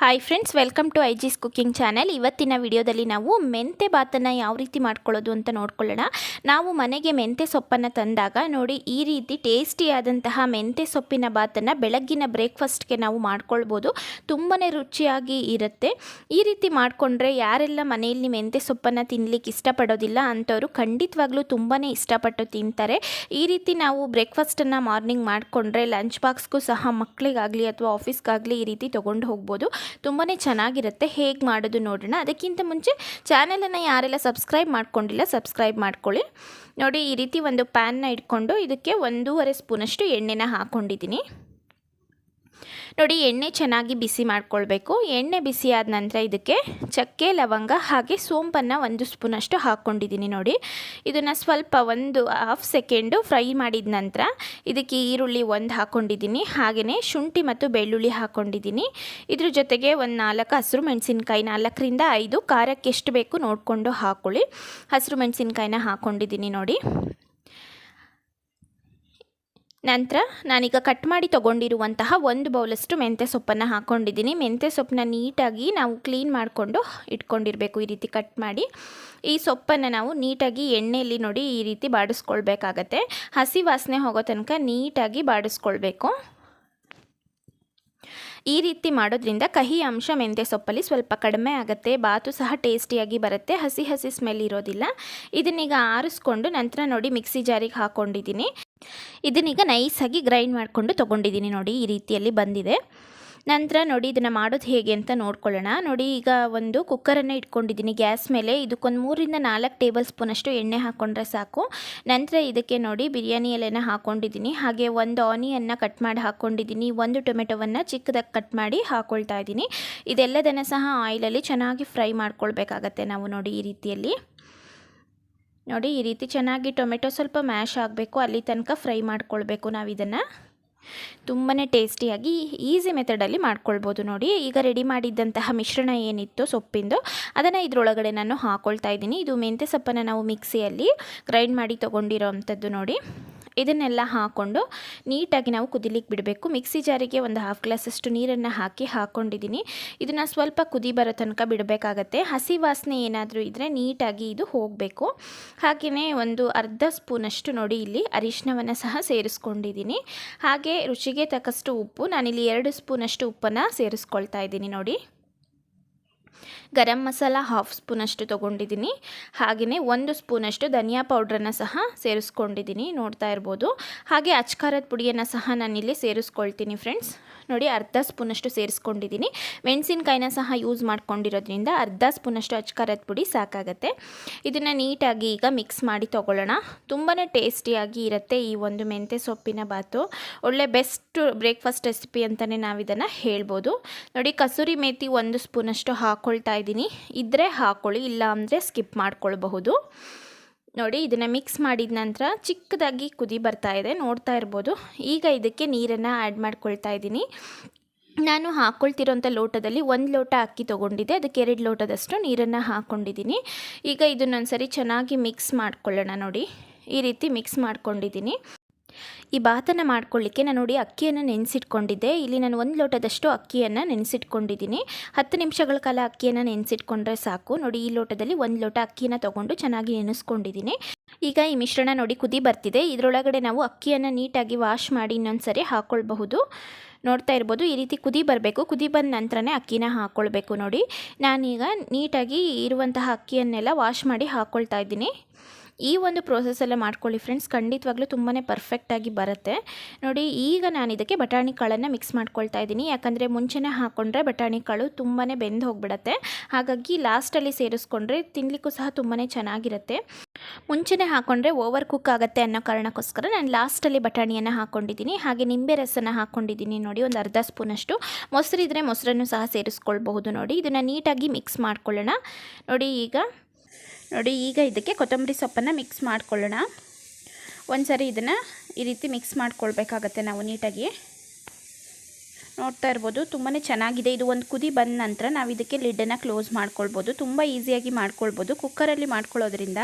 Hi friends welcome to ಐಜಿಸ್ ಜಿಸ್ cooking channel ಇವತ್ತಿನ ವಿಡಿಯೋದಲ್ಲಿ ನಾವು ಮೆಂತೆ ಬಾತನ್ನು ಯಾವ ರೀತಿ ಮಾಡ್ಕೊಳ್ಳೋದು ಅಂತ ನೋಡ್ಕೊಳ್ಳೋಣ. ನಾವು ಮನೆಗೆ ಮೆಂತೆ ಸೊಪ್ಪನ್ನು ತಂದಾಗ ನೋಡಿ ಈ ರೀತಿ ಟೇಸ್ಟಿಯಾದಂತಹ ಮೆಂತೆ ಸೊಪ್ಪಿನ ಬಾತನ್ನು ಬೆಳಗ್ಗಿನ ಬ್ರೇಕ್ಫಾಸ್ಟ್ಗೆ ನಾವು ಮಾಡ್ಕೊಳ್ಬೋದು. ತುಂಬಾ ರುಚಿಯಾಗಿ ಇರುತ್ತೆ. ಈ ರೀತಿ ಮಾಡಿಕೊಂಡ್ರೆ ಯಾರೆಲ್ಲ ಮನೆಯಲ್ಲಿ ಮೆಂತೆ ಸೊಪ್ಪನ್ನು ತಿನ್ನಲಿಕ್ಕೆ ಇಷ್ಟಪಡೋದಿಲ್ಲ ಅಂಥವ್ರು ಖಂಡಿತವಾಗ್ಲೂ ತುಂಬಾ ಇಷ್ಟಪಟ್ಟು ತಿಂತಾರೆ. ಈ ರೀತಿ ನಾವು ಬ್ರೇಕ್ಫಾಸ್ಟನ್ನು ಮಾರ್ನಿಂಗ್ ಮಾಡಿಕೊಂಡ್ರೆ ಲಂಚ್ ಬಾಕ್ಸ್ಗೂ ಸಹ ಮಕ್ಕಳಿಗಾಗಲಿ ಅಥವಾ ಆಫೀಸ್ಗಾಗಲಿ ಈ ರೀತಿ ತೊಗೊಂಡು ಹೋಗ್ಬೋದು. ತುಂಬಾ ಚೆನ್ನಾಗಿರುತ್ತೆ. ಹೇಗೆ ಮಾಡೋದು ನೋಡೋಣ. ಅದಕ್ಕಿಂತ ಮುಂಚೆ ಚಾನಲನ್ನು ಯಾರೆಲ್ಲ ಸಬ್ಸ್ಕ್ರೈಬ್ ಮಾಡ್ಕೊಂಡಿಲ್ಲ ಸಬ್ಸ್ಕ್ರೈಬ್ ಮಾಡ್ಕೊಳ್ಳಿ. ನೋಡಿ ಈ ರೀತಿ ಒಂದು ಪ್ಯಾನ್ನ ಇಟ್ಕೊಂಡು ಇದಕ್ಕೆ ಒಂದೂವರೆ ಸ್ಪೂನಷ್ಟು ಎಣ್ಣೆನ ಹಾಕ್ಕೊಂಡಿದ್ದೀನಿ ನೋಡಿ, ಎಣ್ಣೆ ಚೆನ್ನಾಗಿ ಬಿಸಿ ಮಾಡ್ಕೊಳ್ಬೇಕು. ಎಣ್ಣೆ ಬಿಸಿ ಆದ ನಂತರ ಇದಕ್ಕೆ ಚಕ್ಕೆ, ಲವಂಗ ಹಾಗೆ ಸೋಂಪನ್ನು ಒಂದು ಸ್ಪೂನಷ್ಟು ಹಾಕ್ಕೊಂಡಿದ್ದೀನಿ ನೋಡಿ. ಇದನ್ನು ಸ್ವಲ್ಪ ಒಂದು ಹಾಫ್ ಸೆಕೆಂಡು ಫ್ರೈ ಮಾಡಿದ ನಂತರ ಇದಕ್ಕೆ ಈರುಳ್ಳಿ ಒಂದು ಹಾಕ್ಕೊಂಡಿದ್ದೀನಿ. ಹಾಗೆಯೇ ಶುಂಠಿ ಮತ್ತು ಬೆಳ್ಳುಳ್ಳಿ ಹಾಕ್ಕೊಂಡಿದ್ದೀನಿ. ಇದ್ರ ಜೊತೆಗೆ ಒಂದು ನಾಲ್ಕು ಹಸಿರು ಮೆಣಸಿನ್ಕಾಯಿ, ನಾಲ್ಕರಿಂದ ಐದು, ಖಾರಕ್ಕೆ ಎಷ್ಟು ಬೇಕು ನೋಡಿಕೊಂಡು ಹಾಕ್ಕೊಳ್ಳಿ ಹಸಿರು ಮೆಣಸಿನ್ಕಾಯಿನ ಹಾಕ್ಕೊಂಡಿದ್ದೀನಿ ನೋಡಿ. ನಂತರ ನಾನೀಗ ಕಟ್ ಮಾಡಿ ತೊಗೊಂಡಿರುವಂತಹ ಒಂದು ಬೌಲಷ್ಟು ಮೆಂತ್ಯ ಸೊಪ್ಪನ್ನು ಹಾಕ್ಕೊಂಡಿದ್ದೀನಿ ಮೆಂತ್ಯ ಸೊಪ್ಪನ್ನ ನೀಟಾಗಿ ನಾವು ಕ್ಲೀನ್ ಮಾಡಿಕೊಂಡು ಇಟ್ಕೊಂಡಿರಬೇಕು ಈ ರೀತಿ ಕಟ್ ಮಾಡಿ. ಈ ಸೊಪ್ಪನ್ನು ನಾವು ನೀಟಾಗಿ ಎಣ್ಣೆಯಲ್ಲಿ ನೋಡಿ ಈ ರೀತಿ ಬಾಡಿಸ್ಕೊಳ್ಬೇಕಾಗತ್ತೆ. ಹಸಿ ವಾಸನೆ ಹೋಗೋ ತನಕ ನೀಟಾಗಿ ಬಾಡಿಸ್ಕೊಳ್ಬೇಕು. ಈ ರೀತಿ ಮಾಡೋದ್ರಿಂದ ಕಹಿ ಅಂಶ ಮೆಂತ್ಯ ಸೊಪ್ಪಲ್ಲಿ ಸ್ವಲ್ಪ ಕಡಿಮೆ ಆಗುತ್ತೆ. ಬಾತು ಸಹ ಟೇಸ್ಟಿಯಾಗಿ ಬರುತ್ತೆ. ಹಸಿ ಹಸಿ ಸ್ಮೆಲ್ ಇರೋದಿಲ್ಲ. ಇದನ್ನೀಗ ಆರಿಸ್ಕೊಂಡು ನಂತರ ನೋಡಿ ಮಿಕ್ಸಿ ಜಾರಿಗೆ ಹಾಕ್ಕೊಂಡಿದ್ದೀನಿ ಇದನ್ನೀಗ ನೈಸಾಗಿ ಗ್ರೈಂಡ್ ಮಾಡಿಕೊಂಡು ತೊಗೊಂಡಿದ್ದೀನಿ ನೋಡಿ, ಈ ರೀತಿಯಲ್ಲಿ ಬಂದಿದೆ. ನಂತರ ನೋಡಿ, ಇದನ್ನು ಮಾಡೋದು ಹೇಗೆ ಅಂತ ನೋಡ್ಕೊಳ್ಳೋಣ. ನೋಡಿ, ಈಗ ಒಂದು ಕುಕ್ಕರನ್ನು ಇಟ್ಕೊಂಡಿದ್ದೀನಿ ಗ್ಯಾಸ್ ಮೇಲೆ. ಇದಕ್ಕೊಂದು ಮೂರಿಂದ ನಾಲ್ಕು ಟೇಬಲ್ ಸ್ಪೂನಷ್ಟು ಎಣ್ಣೆ ಹಾಕ್ಕೊಂಡ್ರೆ ಸಾಕು. ನಂತರ ಇದಕ್ಕೆ ನೋಡಿ, ಬಿರಿಯಾನಿ ಎಲೆನ ಹಾಕ್ಕೊಂಡಿದ್ದೀನಿ ಹಾಗೆ ಒಂದು ಆನಿಯನ್ನು ಕಟ್ ಮಾಡಿ ಹಾಕ್ಕೊಂಡಿದ್ದೀನಿ ಒಂದು ಟೊಮೆಟೊವನ್ನು ಚಿಕ್ಕದಾಗಿ ಕಟ್ ಮಾಡಿ ಹಾಕ್ಕೊಳ್ತಾ ಇದ್ದೀನಿ. ಇದೆಲ್ಲದನ್ನು ಸಹ ಆಯಿಲಲ್ಲಿ ಚೆನ್ನಾಗಿ ಫ್ರೈ ಮಾಡ್ಕೊಳ್ಬೇಕಾಗತ್ತೆ ನಾವು ನೋಡಿ, ಈ ರೀತಿಯಲ್ಲಿ. ನೋಡಿ, ಈ ರೀತಿ ಚೆನ್ನಾಗಿ ಟೊಮೆಟೊ ಸ್ವಲ್ಪ ಮ್ಯಾಶ್ ಆಗಬೇಕು. ಅಲ್ಲಿ ತನಕ ಫ್ರೈ ಮಾಡ್ಕೊಳ್ಬೇಕು ನಾವು ಇದನ್ನು. ತುಂಬಾ ಟೇಸ್ಟಿಯಾಗಿ, ಈಸಿ ಮೆಥಡಲ್ಲಿ ಮಾಡ್ಕೊಳ್ಬೋದು ನೋಡಿ. ಈಗ ರೆಡಿ ಮಾಡಿದ್ದಂತಹ ಮಿಶ್ರಣ ಏನಿತ್ತು ಸೊಪ್ಪಿಂದು, ಅದನ್ನು ಇದರೊಳಗಡೆ ನಾನು ಹಾಕ್ಕೊಳ್ತಾ ಇದ್ದೀನಿ. ಇದು ಮೆಂತ್ಯ ಸೊಪ್ಪನ್ನು ನಾವು ಮಿಕ್ಸಿಯಲ್ಲಿ ಗ್ರೈಂಡ್ ಮಾಡಿ ತೊಗೊಂಡಿರೋ ಅಂಥದ್ದು ನೋಡಿ. ಇದನ್ನೆಲ್ಲ ಹಾಕ್ಕೊಂಡು ನೀಟಾಗಿ ನಾವು ಕುದಿಲಿಕ್ಕೆ ಬಿಡಬೇಕು. ಮಿಕ್ಸಿ ಜಾರಿಗೆ ಒಂದು ಹಾಫ್ ಗ್ಲಾಸಷ್ಟು ನೀರನ್ನು ಹಾಕಿ ಹಾಕ್ಕೊಂಡಿದ್ದೀನಿ ಇದನ್ನು ಸ್ವಲ್ಪ ಕುದಿ ಬರೋ ತನಕ ಬಿಡಬೇಕಾಗತ್ತೆ. ಹಸಿ ವಾಸನೆ ಏನಾದರೂ ಇದ್ದರೆ ನೀಟಾಗಿ ಇದು ಹೋಗಬೇಕು. ಹಾಗೆಯೇ ಒಂದು ಅರ್ಧ ಸ್ಪೂನಷ್ಟು ನೋಡಿ ಇಲ್ಲಿ ಅರಿಶಿನವನ್ನು ಸಹ ಸೇರಿಸ್ಕೊಂಡಿದ್ದೀನಿ. ಹಾಗೆ ರುಚಿಗೆ ತಕ್ಕಷ್ಟು ಉಪ್ಪು, ನಾನಿಲ್ಲಿ ಎರಡು ಸ್ಪೂನಷ್ಟು ಉಪ್ಪನ್ನು ಸೇರಿಸ್ಕೊಳ್ತಾ ಇದ್ದೀನಿ ನೋಡಿ. ಗರಂ ಮಸಾಲ ಹಾಫ್ ಸ್ಪೂನಷ್ಟು ತೊಗೊಂಡಿದ್ದೀನಿ. ಹಾಗೆಯೇ ಒಂದು ಸ್ಪೂನಷ್ಟು ಧನಿಯಾ ಪೌಡ್ರನ್ನು ಸಹ ಸೇರಿಸ್ಕೊಂಡಿದ್ದೀನಿ. ನೋಡ್ತಾ ಇರ್ಬೋದು. ಹಾಗೆ ಅಚ್ಕಾರದ ಪುಡಿಯನ್ನು ಸಹ ನಾನಿಲ್ಲಿ ಸೇರಿಸ್ಕೊಳ್ತೀನಿ ಫ್ರೆಂಡ್ಸ್ ನೋಡಿ ಅರ್ಧ ಸ್ಪೂನಷ್ಟು ಸೇರಿಸ್ಕೊಂಡಿದ್ದೀನಿ. ಮೆಣಸಿನ್ಕಾಯಿನ ಸಹ ಯೂಸ್ ಮಾಡ್ಕೊಂಡಿರೋದ್ರಿಂದ ಅರ್ಧ ಸ್ಪೂನಷ್ಟು ಅಚ್ಕಾರದ ಪುಡಿ ಸಾಕಾಗತ್ತೆ. ಇದನ್ನು ನೀಟಾಗಿ ಈಗ ಮಿಕ್ಸ್ ಮಾಡಿ ತೊಗೊಳ್ಳೋಣ. ತುಂಬಾ ಟೇಸ್ಟಿಯಾಗಿ ಇರುತ್ತೆ ಈ ಒಂದು ಮೆಂತ್ಯ ಸೊಪ್ಪಿನ ಬಾತು. ಒಳ್ಳೆ ಬೆಸ್ಟ್ ಬ್ರೇಕ್ಫಾಸ್ಟ್ ರೆಸಿಪಿ ಅಂತಲೇ ನಾವು ಇದನ್ನು ಹೇಳ್ಬೋದು. ನೋಡಿ, ಕಸೂರಿ ಮೇತಿ ಒಂದು ಸ್ಪೂನಷ್ಟು ಹಾಕ್ಕೊಳ್ತಾ ಇದ್ದರೆ ಹಾಕ್ಕೊಳ್ಳಿ ಇಲ್ಲ ಅಂದರೆ ಸ್ಕಿಪ್ ಮಾಡ್ಕೊಳ್ಬಹುದು. ನೋಡಿ, ಇದನ್ನು ಮಿಕ್ಸ್ ಮಾಡಿದ ನಂತರ ಚಿಕ್ಕದಾಗಿ ಕುದಿ ಬರ್ತಾ ಇದೆ, ನೋಡ್ತಾ ಇರ್ಬೋದು. ಈಗ ಇದಕ್ಕೆ ನೀರನ್ನು ಆ್ಯಡ್ ಮಾಡ್ಕೊಳ್ತಾ ಇದ್ದೀನಿ. ನಾನು ಹಾಕ್ಕೊಳ್ತಿರೋಂಥ ಲೋಟದಲ್ಲಿ ಒಂದು ಲೋಟ ಅಕ್ಕಿ ತೊಗೊಂಡಿದ್ದೆ, ಅದಕ್ಕೆ ಎರಡು ಲೋಟದಷ್ಟು ನೀರನ್ನು ಹಾಕ್ಕೊಂಡಿದ್ದೀನಿ ಈಗ ಇದನ್ನೊಂದು ಸರಿ ಚೆನ್ನಾಗಿ ಮಿಕ್ಸ್ ಮಾಡ್ಕೊಳ್ಳೋಣ ನೋಡಿ. ಈ ರೀತಿ ಮಿಕ್ಸ್ ಮಾಡ್ಕೊಂಡಿದ್ದೀನಿ. ಈ ಬಾತನ್ನು ಮಾಡ್ಕೊಳ್ಳಿಕ್ಕೆ ನಾನು ನೋಡಿ ಅಕ್ಕಿಯನ್ನು ನೆನೆಸಿಟ್ಕೊಂಡಿದ್ದೆ. ಇಲ್ಲಿ ನಾನು ಒಂದು ಲೋಟದಷ್ಟು ಅಕ್ಕಿಯನ್ನು ನೆನೆಸಿಟ್ಕೊಂಡಿದ್ದೀನಿ. ಹತ್ತು ನಿಮಿಷಗಳ ಕಾಲ ಅಕ್ಕಿಯನ್ನು ನೆನೆಸಿಟ್ಕೊಂಡ್ರೆ ಸಾಕು. ನೋಡಿ, ಈ ಲೋಟದಲ್ಲಿ ಒಂದು ಲೋಟ ಅಕ್ಕಿಯನ್ನು ತೊಗೊಂಡು ಚೆನ್ನಾಗಿ ನೆನೆಸ್ಕೊಂಡಿದ್ದೀನಿ. ಈಗ ಈ ಮಿಶ್ರಣ ನೋಡಿ ಕುದಿ ಬರ್ತಿದೆ. ಇದರೊಳಗಡೆ ನಾವು ಅಕ್ಕಿಯನ್ನು ನೀಟಾಗಿ ವಾಶ್ ಮಾಡಿ ಇನ್ನೊಂದು ಸರಿ ಹಾಕ್ಕೊಳ್ಬಹುದು ನೋಡ್ತಾ ಇರ್ಬೋದು, ಈ ರೀತಿ ಕುದಿ ಬರಬೇಕು. ಕುದಿ ಬಂದ ನಂತರನೇ ಅಕ್ಕಿನ ಹಾಕ್ಕೊಳ್ಬೇಕು ನೋಡಿ. ನಾನೀಗ ನೀಟಾಗಿ ಇರುವಂತಹ ಅಕ್ಕಿಯನ್ನೆಲ್ಲ ವಾಶ್ ಮಾಡಿ ಹಾಕ್ಕೊಳ್ತಾ ಇದ್ದೀನಿ. ಈ ಒಂದು ಪ್ರೋಸೆಸ್ಸೆಲ್ಲ ಮಾಡ್ಕೊಳ್ಳಿ ಫ್ರೆಂಡ್ಸ್ ಖಂಡಿತವಾಗ್ಲೂ ತುಂಬಾ ಪರ್ಫೆಕ್ಟಾಗಿ ಬರುತ್ತೆ. ನೋಡಿ, ಈಗ ನಾನು ಇದಕ್ಕೆ ಬಟಾಣಿ ಕಾಳನ್ನು ಮಿಕ್ಸ್ ಮಾಡ್ಕೊಳ್ತಾ ಇದ್ದೀನಿ. ಯಾಕಂದರೆ ಮುಂಚೆನೇ ಹಾಕ್ಕೊಂಡ್ರೆ ಬಟಾಣಿ ಕಾಳು ತುಂಬಾ ಬೆಂದು ಹೋಗ್ಬಿಡತ್ತೆ. ಹಾಗಾಗಿ ಲಾಸ್ಟಲ್ಲಿ ಸೇರಿಸ್ಕೊಂಡ್ರೆ ತಿನ್ನಲಿಕ್ಕೂ ಸಹ ತುಂಬಾ ಚೆನ್ನಾಗಿರುತ್ತೆ. ಮುಂಚೆನೇ ಹಾಕ್ಕೊಂಡ್ರೆ ಓವರ್ ಕುಕ್ ಆಗುತ್ತೆ ಅನ್ನೋ ಕಾರಣಕ್ಕೋಸ್ಕರ ನಾನು ಲಾಸ್ಟಲ್ಲಿ ಬಟಾಣಿಯನ್ನು ಹಾಕ್ಕೊಂಡಿದ್ದೀನಿ ಹಾಗೆ ನಿಂಬೆ ರಸನ ಹಾಕ್ಕೊಂಡಿದ್ದೀನಿ ನೋಡಿ, ಒಂದು ಅರ್ಧ ಸ್ಪೂನಷ್ಟು ಮೊಸರಿದ್ರೆ ಮೊಸರನ್ನು ಸಹ ಸೇರಿಸ್ಕೊಳ್ಬಹುದು ನೋಡಿ. ಇದನ್ನು ನೀಟಾಗಿ ಮಿಕ್ಸ್ ಮಾಡ್ಕೊಳ್ಳೋಣ. ನೋಡಿ ಈಗ ನೋಡಿ, ಈಗ ಇದಕ್ಕೆ ಕೊತ್ತಂಬರಿ ಸೊಪ್ಪನ್ನು ಮಿಕ್ಸ್ ಮಾಡ್ಕೊಳ್ಳೋಣ. ಒಂದು ಸರಿ ಇದನ್ನು ಈ ರೀತಿ ಮಿಕ್ಸ್ ಮಾಡ್ಕೊಳ್ಬೇಕಾಗತ್ತೆ ನಾವು ನೀಟಾಗಿ. ನೋಡ್ತಾ ಇರ್ಬೋದು ತುಂಬಾ ಚೆನ್ನಾಗಿದೆ. ಇದು ಒಂದು ಕುದಿ ಬಂದ ನಂತರ ನಾವು ಇದಕ್ಕೆ ಲಿಡ್ಡನ್ನು ಕ್ಲೋಸ್ ಮಾಡ್ಕೊಳ್ಬೋದು. ತುಂಬ ಈಸಿಯಾಗಿ ಮಾಡ್ಕೊಳ್ಬೋದು. ಕುಕ್ಕರಲ್ಲಿ ಮಾಡ್ಕೊಳ್ಳೋದ್ರಿಂದ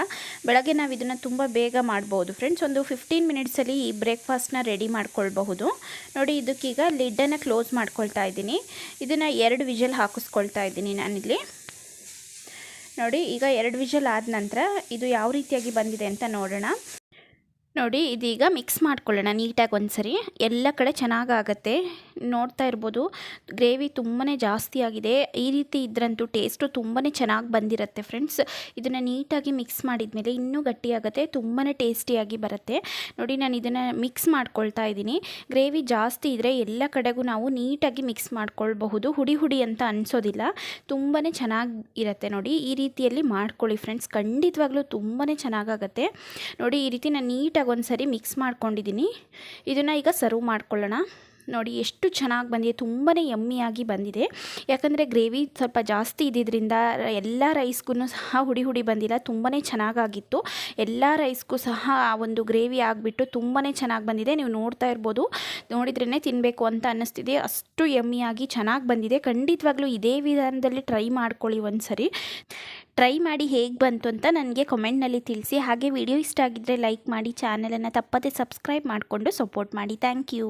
ಬೆಳಗ್ಗೆ ನಾವು ಇದನ್ನು ತುಂಬ ಬೇಗ ಮಾಡ್ಬೋದು. ಫ್ರೆಂಡ್ಸ್ ಒಂದು ಫಿಫ್ಟೀನ್ ಮಿನಿಟ್ಸಲ್ಲಿ ಈ ಬ್ರೇಕ್ಫಾಸ್ಟ್ನ ರೆಡಿ ಮಾಡ್ಕೊಳ್ಬಹುದು. ನೋಡಿ, ಇದಕ್ಕೀಗ ಲಿಡ್ಡನ್ನು ಕ್ಲೋಸ್ ಮಾಡ್ಕೊಳ್ತಾ ಇದ್ದೀನಿ. ಇದನ್ನು ಎರಡು ವಿಜಲ್ ಹಾಕಿಸ್ಕೊಳ್ತಾ ಇದ್ದೀನಿ ನಾನಿಲ್ಲಿ. ನೋಡಿ ಈಗ ಎರಡು ವಿಷಲ್ ಆದ ನಂತರ ಇದು ಯಾವ ರೀತಿಯಾಗಿ ಬಂದಿದೆ ಅಂತ ನೋಡೋಣ. ನೋಡಿ, ಇದೀಗ ಮಿಕ್ಸ್ ಮಾಡ್ಕೊಳ್ಳೋಣ ನೀಟಾಗಿ ಒಂದ್ಸರಿ. ಎಲ್ಲ ಕಡೆ ಚೆನ್ನಾಗಾಗತ್ತೆ. ನೋಡ್ತಾ ಇರ್ಬೋದು, ಗ್ರೇವಿ ತುಂಬಾ ಜಾಸ್ತಿ ಆಗಿದೆ. ಈ ರೀತಿ ಇದ್ರಂತೂ ಟೇಸ್ಟು ತುಂಬಾ ಚೆನ್ನಾಗಿ ಬಂದಿರುತ್ತೆ ಫ್ರೆಂಡ್ಸ್ ಇದನ್ನು ನೀಟಾಗಿ ಮಿಕ್ಸ್ ಮಾಡಿದ್ಮೇಲೆ ಇನ್ನೂ ಗಟ್ಟಿಯಾಗುತ್ತೆ ತುಂಬಾ ಟೇಸ್ಟಿಯಾಗಿ ಬರುತ್ತೆ. ನೋಡಿ, ನಾನು ಇದನ್ನು ಮಿಕ್ಸ್ ಮಾಡ್ಕೊಳ್ತಾ ಇದ್ದೀನಿ. ಗ್ರೇವಿ ಜಾಸ್ತಿ ಇದ್ದರೆ ಎಲ್ಲ ಕಡೆಗೂ ನಾವು ನೀಟಾಗಿ ಮಿಕ್ಸ್ ಮಾಡ್ಕೊಳ್ಬಹುದು. ಹುಡಿ ಹುಡಿ ಅಂತ ಅನಿಸೋದಿಲ್ಲ. ತುಂಬಾ ಚೆನ್ನಾಗಿ ಇರುತ್ತೆ ನೋಡಿ. ಈ ರೀತಿಯಲ್ಲಿ ಮಾಡ್ಕೊಳ್ಳಿ ಫ್ರೆಂಡ್ಸ್ ಖಂಡಿತವಾಗ್ಲೂ ತುಂಬಾ ಚೆನ್ನಾಗಾಗತ್ತೆ. ನೋಡಿ, ಈ ರೀತಿ ನಾನು ನೀಟಾಗಿ ಒಂದು ಸರಿ ಮಿಕ್ಸ್ ಮಾಡ್ಕೊಂಡಿದ್ದೀನಿ ಇದನ್ನು ಈಗ ಸರ್ವ್ ಮಾಡ್ಕೊಳ್ಳೋಣ. ನೋಡಿ, ಎಷ್ಟು ಚೆನ್ನಾಗಿ ಬಂದಿದೆ ತುಂಬಾ ಯಮ್ಮಿಯಾಗಿ ಬಂದಿದೆ. ಯಾಕಂದರೆ ಗ್ರೇವಿ ಸ್ವಲ್ಪ ಜಾಸ್ತಿ ಇದ್ದಿದ್ದರಿಂದ ಎಲ್ಲ ರೈಸ್ಗೂ ಸಹ ಹುಡಿ ಹುಡಿ ಬಂದಿಲ್ಲ ತುಂಬಾ ಚೆನ್ನಾಗಾಗಿತ್ತು. ಎಲ್ಲ ರೈಸ್ಗೂ ಸಹ ಆ ಒಂದು ಗ್ರೇವಿ ಆಗಿಬಿಟ್ಟು ತುಂಬಾ ಚೆನ್ನಾಗಿ ಬಂದಿದೆ. ನೀವು ನೋಡ್ತಾ ಇರ್ಬೋದು ನೋಡಿದ್ರೇ ತಿನ್ನಬೇಕು ಅಂತ ಅನ್ನಿಸ್ತಿದೆ. ಅಷ್ಟು ಯಮ್ಮಿಯಾಗಿ ಚೆನ್ನಾಗಿ ಬಂದಿದೆ. ಖಂಡಿತವಾಗ್ಲೂ ಇದೇ ವಿಧಾನದಲ್ಲಿ ಟ್ರೈ ಮಾಡ್ಕೊಳ್ಳಿ ಒಂದು ಸರಿ ಟ್ರೈ ಮಾಡಿ ಹೇಗೆ ಬಂತು ಅಂತ ನನಗೆ ಕಮೆಂಟ್ನಲ್ಲಿ ತಿಳಿಸಿ. ಹಾಗೆ ವಿಡಿಯೋ ಇಷ್ಟ ಆಗಿದ್ದರೆ ಲೈಕ್ ಮಾಡಿ, ಚಾನಲನ್ನು ತಪ್ಪದೆ ಸಬ್ಸ್ಕ್ರೈಬ್ ಮಾಡಿಕೊಂಡು ಸಪೋರ್ಟ್ ಮಾಡಿ. Thank you.